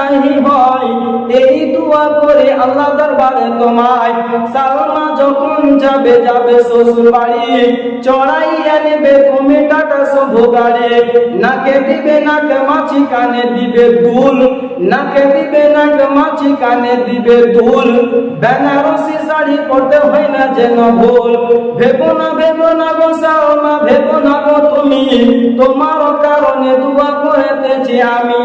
নাহি হয়, এই দোয়া করে আল্লাহ দরবারে তোমায়। সালমা যখন যাবে যাবে শ্বশুর বাড়ি চড়াইয়া নেবে তুমি টাকা সব গাড়ি। নাকে দিবে, নাকে মাছি কানে দিবে দুল। নাকে দিবে, নাকে মাছি কানে দিবে দুল। বেনারসি শাড়ি পরতে হয় না যেন ভুল। ভেবো না ভেবো না গো সালমা, ভেবো না গো তুমি। তোমার কারণে দোয়া করেতেছি আমি।